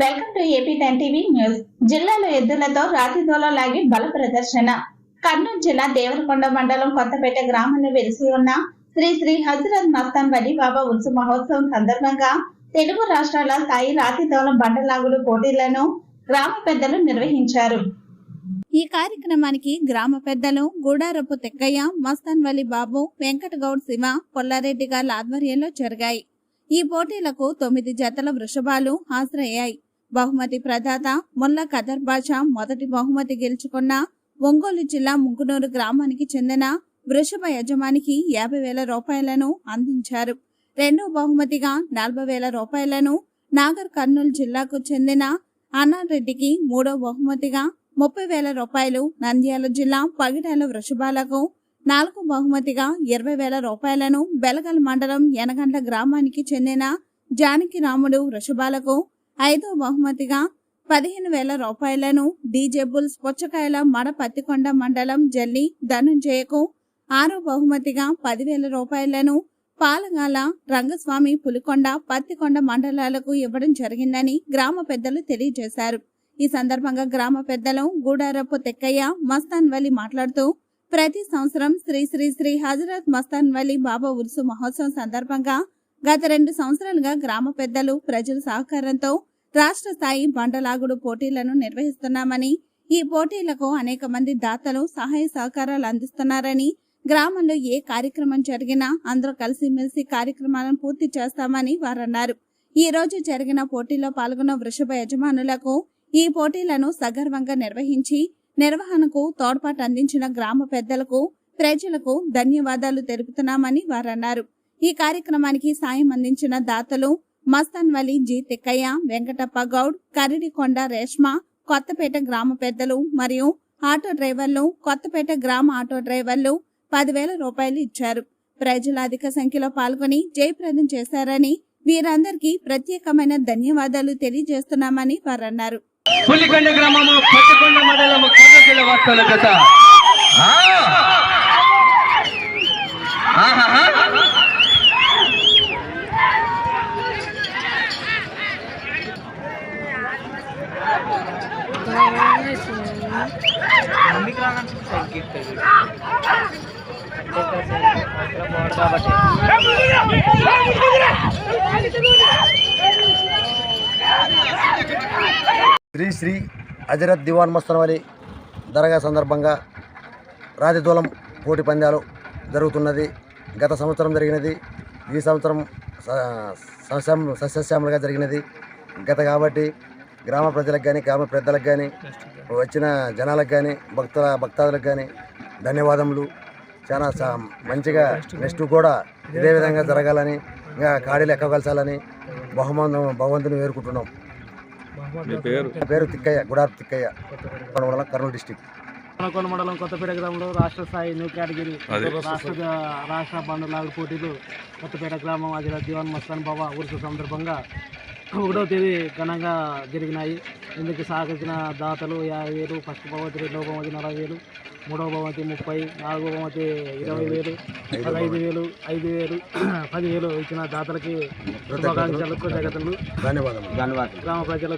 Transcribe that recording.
Welcome to AP ten TV news జిల్లాలో ఎద్దులతో రాతిదోల లాగి బల ప్రదర్శన. కర్నూలు జిల్లా దేవరకొండ మండలం కొత్తపేట గ్రామంలో వెలిసి ఉన్న శ్రీ శ్రీ హజరత్ మస్తాన్ వలి బాబా ఉత్సవ మహోత్సవం సందర్భంగా తెలుగు రాష్ట్రాల స్థాయి రాతిదోల బండలాగుడు పోటీలను గ్రామ పెద్దలు నిర్వహించారు. ఈ కార్యక్రమానికి గ్రామ పెద్దలు గూడారపు తెక్కయ్య మస్తాన్ వలి బాబు వెంకటగౌడ్ శివ పొల్లారెడ్డి గారి ఆధ్వర్యంలో జరిగాయి. ఈ పోటీలకు తొమ్మిది జతల వృషభాలు హాజరయ్యాయి. బహుమతి ప్రదాత ముల్ల ఖదర్ బాషా మొదటి బహుమతి గెలుచుకున్న ఒంగోలు జిల్లా ముంగునూరు గ్రామానికి చెందిన వృషభ యజమానికి యాభై వేల రూపాయలను అందించారు. రెండో బహుమతిగా నలభై వేల రూపాయలను నాగర్ కర్నూలు జిల్లాకు చెందిన అన్నారెడ్డికి మూడో బహుమతిగా ముప్పై వేల రూపాయలు నంద్యాల జిల్లా పగిడాల వృషభాలకు నాలుగు బహుమతిగా ఇరవై వేల రూపాయలను బెలగల్ మండలం యనగండ్ల గ్రామానికి చెందిన జానకి రాముడు వృషభాలకు ఐదో బహుమతిగా పదిహేను వేల రూపాయలను డీజేబుల్స్ పుచ్చకాయల మడ పత్తికొండ మండలం జల్లి ధనుంజయకు ఆరో బహుమతిగా పదివేల రూపాయలను పాలగాల రంగస్వామి పులికొండ పత్తికొండ మండలాలకు ఇవ్వడం జరిగిందని గ్రామ పెద్దలు తెలియజేశారు. ఈ సందర్భంగా గ్రామ పెద్దలు గూడారపు తెక్కయ్య మస్తాన్వలి మాట్లాడుతూ ప్రతి సంవత్సరం శ్రీ శ్రీ శ్రీ హజరత్ మస్తాన్ వలీ బాబా ఉరుసు మహోత్సవం సందర్భంగా గత రెండు సంవత్సరాలుగా గ్రామ పెద్దలు ప్రజల సహకారంతో రాష్ట్ర స్థాయి బండలాగుడు పోటీలను నిర్వహిస్తున్నామని ఈ పోటీలకు అనేక మంది దాతలు సహాయ సహకారాలు అందిస్తున్నారని గ్రామంలో ఏ కార్యక్రమం జరిగినా అందరూ కలిసిమెలిసి కార్యక్రమాలను పూర్తి చేస్తామని వారన్నారు. ఈ రోజు జరిగిన పోటీలో పాల్గొన్న వృషభ యజమానులకు ఈ పోటీలను సగర్వంగా నిర్వహించి నిర్వహణకు తోడ్పాటు అందించిన గ్రామ పెద్దలకు ప్రజలకు ధన్యవాదాలు తెలుపుతున్నామని వారన్నారు. ఈ కార్యక్రమానికి సాయం అందించిన దాతలు మస్తాన్ వలి జి తిక్కయ్య వెంకటప్ప గౌడ్ కరిడికొండ రేష్మ కొత్తపేట గ్రామ పెద్దలు మరియు ఆటో డ్రైవర్లు కొత్తపేట గ్రామ ఆటో డ్రైవర్లు పదివేల రూపాయలు ఇచ్చారు. ప్రజలు అధిక సంఖ్యలో పాల్గొని జయప్రదం చేశారని వీరందరికీ ప్రత్యేకమైన ధన్యవాదాలు తెలియజేస్తున్నామని వారన్నారు. పులికొండ గ్రామము పట్టుకొండ మండలము కర్నూలు జిల్లా వాస్తవుల జత. ఆ! శ్రీ హజరత్ దివాన్ మస్తాన్ అలీ దరగా సందర్భంగా రాజదూలం పోటీ పందాలు జరుగుతున్నది. గత సంవత్సరం జరిగినది. ఈ సంవత్సరం స- సస్యశ్యామలుగా జరిగినది. గత కాబట్టి గ్రామ ప్రజలకు కానీ గ్రామ పెద్దలకు కానీ వచ్చిన జనాలకు కానీ భక్తుల భక్తాదులకు కానీ ధన్యవాదములు. చాలా మంచిగా నెక్స్ట్ కూడా ఇదే విధంగా జరగాలని ఇంకా కాడీలు ఎక్కగలసాలని బహుమానం భగవంతుని వేరుకుంటున్నాం మీ పేరు? నా పేరు తిక్కయ్య గుడారు తిక్కయ్య. మండలం కర్నూలు డిస్టిక్. కొనకొండ మండలం కొత్తపేట గ్రామంలో రాష్ట్ర స్థాయి న్యూ కేటగిరీ. రాష్ట్ర రాష్ట్ర బండ్లాగు పోటీలు కొత్తపేట గ్రామం అజిరా దివాన్ మస్తాన్ బాబా ఉరుసు సందర్భంగా ఒకటో తేదీ ఘనంగా జరిగినాయి. ఇందుకు సహకరించిన దాతలు యాభై వేలు ఫస్ట్ బహుమతి రెండవ బహుమతి నలభై వేలు మూడవ బహుమతి ముప్పై నాలుగవ బహుమతి ఇరవై వేలు పదహైదు వేలు ఐదు వేలు పదివేలు ఇచ్చిన దాతలకి శుభాకాంక్షలు కృతజ్ఞతలు. ధన్యవాదములు. గ్రామ ప్రజలకు